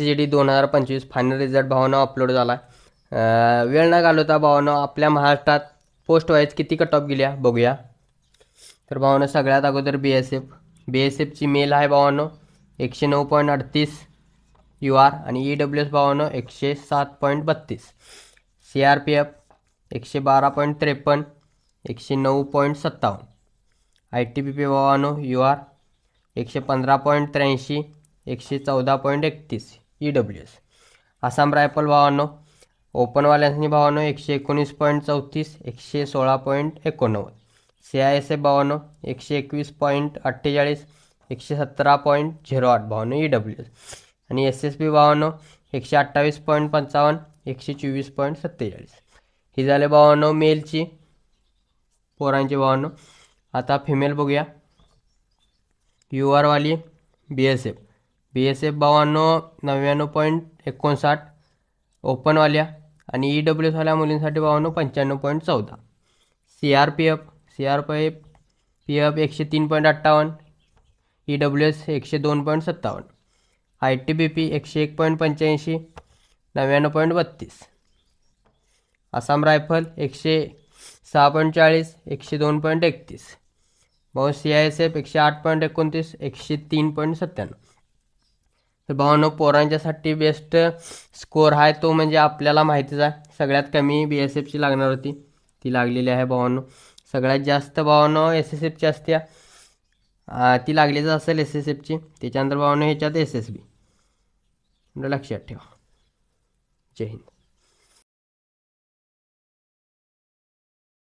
C D दोन हजार पंचवीस फायनल रिझल्ट भावानं अपलोड झाला आहे वेळ न घालवता भावानं आपल्या महाराष्ट्रात पोस्ट वाईज किती कट ऑफ गेल्या बघूया. तर भावानं सगळ्यात अगोदर B S F B S एफची male आहे भावानं एकशे नऊ पॉईंट अडतीस यू आर आणि ई डब्ल्यू एस भावानं एकशे सात पॉईंट बत्तीस. सी आर पी एफ एकशे बारा पॉईंट त्रेपन्न एकशे नऊ पॉईंट सत्तावन्न. आय टी पी पी भावानो यू आर एकशे पंधरा पॉईंट त्र्याऐंशी एकशे चौदा पॉईंट एकतीस. E W S Assam rifle भावांनो ओपनवाल्यांनी भावांनो एकशे एकोणीस पॉईंट चौतीस एकशे सोळा पॉईंट एकोणनव्वद. सी आय एस एफ भावांनो एकशे एकवीस पॉईंट अठ्ठेचाळीस एकशे सतरा पॉईंट झिरो आठ. भावानं ई डब्ल्यू एस आणि एस एस पी भावांनो एकशे अठ्ठावीस पॉईंट पंचावन्न एकशे चोवीस पॉईंट सत्तेचाळीस. ही झाले भावांनो मेलची. पोरांची भावांनो आता फिमेल बघूया. U आरवाली B S F. B S F भावानं नव्याण्णव पॉईंट एकोणसाठ ओपनवाल्या आणि ई डब्ल्यू एसवाल्या मुलींसाठी भावानं पंच्याण्णव पॉईंट चौदा. C R P F C R P F P F एकशे तीन पॉईंट अठ्ठावन्न ई डब्ल्यू एस एकशे दोन पॉईंट सत्तावन्न. आय टी बी पी एकशे एक पॉईंट पंच्याऐंशी नव्याण्णव पॉईंट बत्तीस. आसाम रायफल एकशे सहा पॉईंट चाळीस एकशे दोन पॉईंट एकतीस. भाऊ सी आय एस एफ एकशे आठ पॉईंट एकोणतीस एकशे तीन पॉईंट सत्त्याण्णव. तर भावानं पोरांच्यासाठी बेस्ट स्कोअर आहे तो म्हणजे आपल्याला माहितीच आहे. सगळ्यात कमी बी एस एफची लागणार होती. ती लागलेली आहे भावांनो. सगळ्यात जास्त भावानं एस एस एफची असते ती लागलीच असेल एस एस एफची त्याच्यानंतर भावानं ह्याच्यात एस एस बी लक्षात ठेवा. जय हिंद.